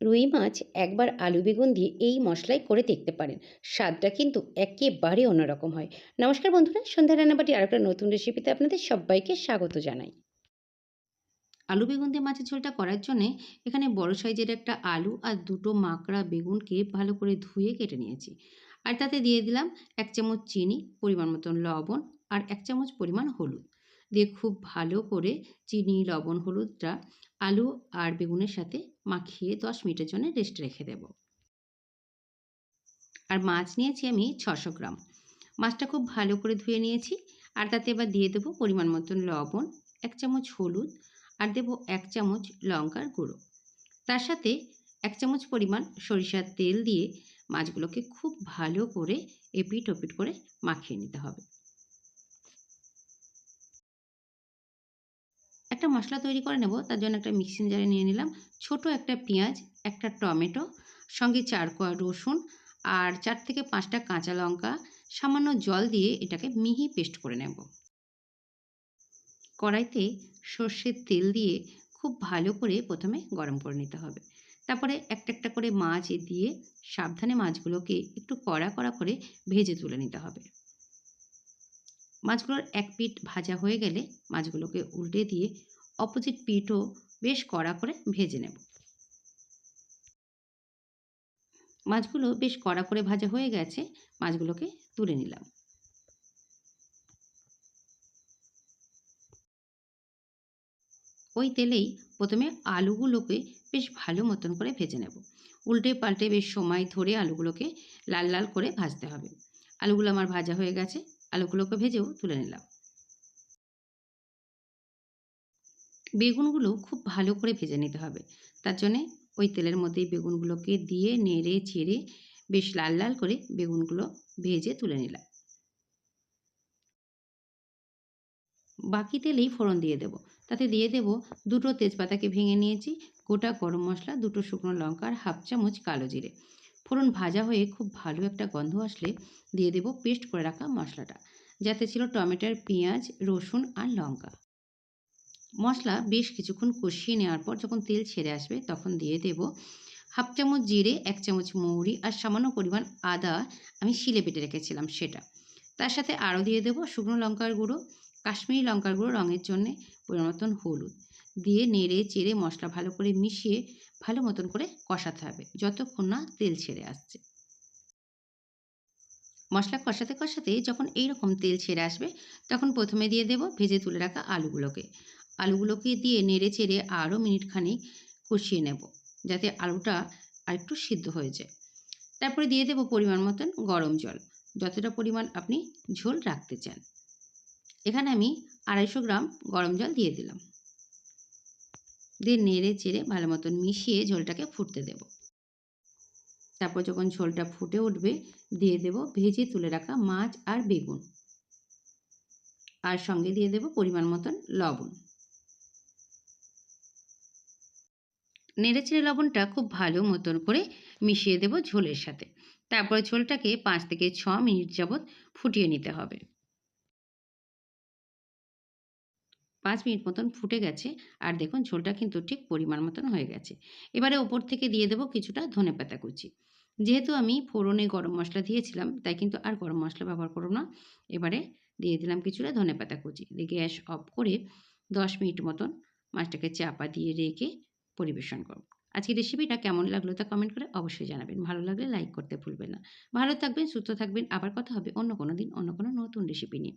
রুই মাছ একবার আলু বেগুন দিয়ে এই মশলায় করে দেখতে পারেন। স্বাদটা কিন্তু একেবারে অন্যরকম হয়। নমস্কার বন্ধুরা, সন্ধ্যা রান্নাবাটি আর একটা নতুন রেসিপিতে আপনাদের সবাইকে স্বাগত জানাই। আলু বেগুন দিয়ে মাছের ঝোলটা করার জন্যে এখানে বড় সাইজের একটা আলু আর দুটো মাকড়া বেগুনকে ভালো করে ধুয়ে কেটে নিয়েছি। আর তাতে দিয়ে দিলাম এক চামচ চিনি, পরিমাণ মতন লবণ আর এক চামচ পরিমাণ হলুদ। দিয়ে খুব ভালো করে চিনি, লবণ, হলুদটা, আলু আর বেগুনের সাথে মাখিয়ে দশ মিনিটের জন্য রেস্ট রেখে দেব। আর মাছ নিয়েছি আমি ছশো গ্রাম। মাছটা খুব ভালো করে ধুয়ে নিয়েছি আর তাতে এবার দিয়ে দেবো পরিমাণ মতন লবণ, এক চামচ হলুদ আর দেবো এক চামচ লঙ্কার গুঁড়ো। তার সাথে এক চামচ পরিমাণ সরিষার তেল দিয়ে মাছগুলোকে খুব ভালো করে এপিট ওপিট করে মাখিয়ে নিতে হবে। একটা মশলা তৈরি করে নেব, তার জন্য একটা মিক্সিং জারে নিয়ে নিলাম। ছোট একটা পেঁয়াজ, একটা টমেটো, সঙ্গে চার কোয়া রসুন আর চার থেকে পাঁচটা কাঁচা লঙ্কা, সামান্য জল দিয়ে এটাকে মিহি পেস্ট করে নেব। কড়াইতে সর্ষের তেল দিয়ে খুব ভালো করে প্রথমে গরম করে নিতে হবে। তারপরে একটা একটা করে মাছ দিয়ে সাবধানে মাছগুলোকে একটু কড়া কড়া করে ভেজে তুলে নিতে হবে। মাছগুলোর এক পিঠ ভাজা হয়ে গেলে মাছগুলোকে উল্টে দিয়ে অপোজিট পিঠও বেশ কড়া করে ভেজে নেব। মাছগুলো বেশ কড়া করে ভাজা হয়ে গেছে, মাছগুলোকে তুলে নিলাম। ওই তেলেই প্রথমে আলুগুলোকে বেশ ভালো মতন করে ভেজে নেব। উল্টে পাল্টে বেশ সময় ধরে আলুগুলোকে লাল লাল করে ভাজতে হবে। আলুগুলো আমার ভাজা হয়ে গেছে আলুগুলোকে ভেজেও তুলে নিলাম। বেগুনগুলো খুব ভালো করে ভেজে নিতে হবে। তার জন্যে ওই তেলের মধ্যেই বেগুনগুলোকে দিয়ে নেড়ে চেড়ে বেশ লাল লাল করে বেগুনগুলো ভেজে তুলে নিলাম। বাকি তেলেই ফোড়ন দিয়ে দেব। তাতে দিয়ে দেব দুটো তেজপাতাকে ভেঙে নিয়েছি, গোটা গরম মশলা, দুটো শুকনো লঙ্কা আর হাফ চামচ কালো জিরে। ফোড়ন ভাজা হয়ে খুব ভালো একটা গন্ধ আসলে দিয়ে দেব পেস্ট করে রাখা মশলাটা। যাতে ছিল টমেটোর পেঁয়াজ, রসুন আর লঙ্কা। মশলা বেশ কিছুক্ষণ কষিয়ে নেওয়ার পর যখন তেল ছেড়ে আসবে তখন দিয়ে দেব হাফ চামচ জিরে, এক চামচ মৌরি আর সামান্য পরিমাণ আদা আমি শিলে বেটে রেখেছিলাম সেটা। তার সাথে আরও দিয়ে দেবো শুকনো লঙ্কার গুঁড়ো, কাশ্মীরি লঙ্কার গুঁড়ো রঙের জন্যে পরিমাণ হলুদ। দিয়ে নেড়ে চেড়ে মশলা ভালো করে মিশিয়ে ভালো মতন করে কষাতে হবে। যতক্ষণ না তেল ছেড়ে আসছে। মশলা কষাতে কষাতে যখন এইরকম তেল ছেড়ে আসবে, তখন প্রথমে দিয়ে দেব ভেজে তুলে রাখা আলুগুলোকে। আলুগুলোকে দিয়ে নেড়ে চেড়ে আরও মিনিট খানিক কষিয়ে নেব, যাতে আলুটা আরেকটু সিদ্ধ হয়ে যায়। তারপরে দিয়ে দেব পরিমাণ মতন গরম জল, যতটা পরিমাণ আপনি ঝোল রাখতে চান। এখানে আমি আড়াইশো গ্রাম গরম জল দিয়ে দিলাম। দিয়ে নেড়ে চেড়ে ভালো মতন মিশিয়ে ঝোলটাকে ফুটতে দেব। তারপর যখন ঝোলটা ফুটে উঠবে, দিয়ে দেব ভেজে তুলে রাখা মাছ আর বেগুন। আর সঙ্গে দিয়ে দেব পরিমাণ মতন লবণ। নেড়ে নেড়েচেড়ে লবণটা খুব ভালো মতন করে মিশিয়ে দেব ঝোলের সাথে। তারপরে ঝোলটাকে পাঁচ থেকে ছ মিনিট যাবৎ ফুটিয়ে নিতে হবে। পাঁচ মিনিট মতন ফুটে গেছে আর দেখুন ঝোলটা কিন্তু ঠিক পরিমাণ মতন হয়ে গেছে। এবারে ওপর থেকে দিয়ে দেবো কিছুটা ধনে পাতা কুচি। যেহেতু আমি ফোড়নে গরম মশলা দিয়েছিলাম, তাই কিন্তু আর গরম মশলা ব্যবহার করব না। এবারে দিয়ে দিলাম কিছুটা ধনে পাতা কুচি। দিয়ে গ্যাস অফ করে দশ মিনিট মতন মাছটাকে চাপা দিয়ে রেখে পরিবেশন করব। আজকের রেসিপিটা কেমন লাগল তা কমেন্ট করে অবশ্যই জানাবেন। ভালো লাগলে লাইক করতে ভুলবেন না। ভালো থাকবেন, সুস্থ থাকবেন। আবার কথা হবে অন্য কোনো দিন, অন্য কোনো নতুন রেসিপি নিয়ে।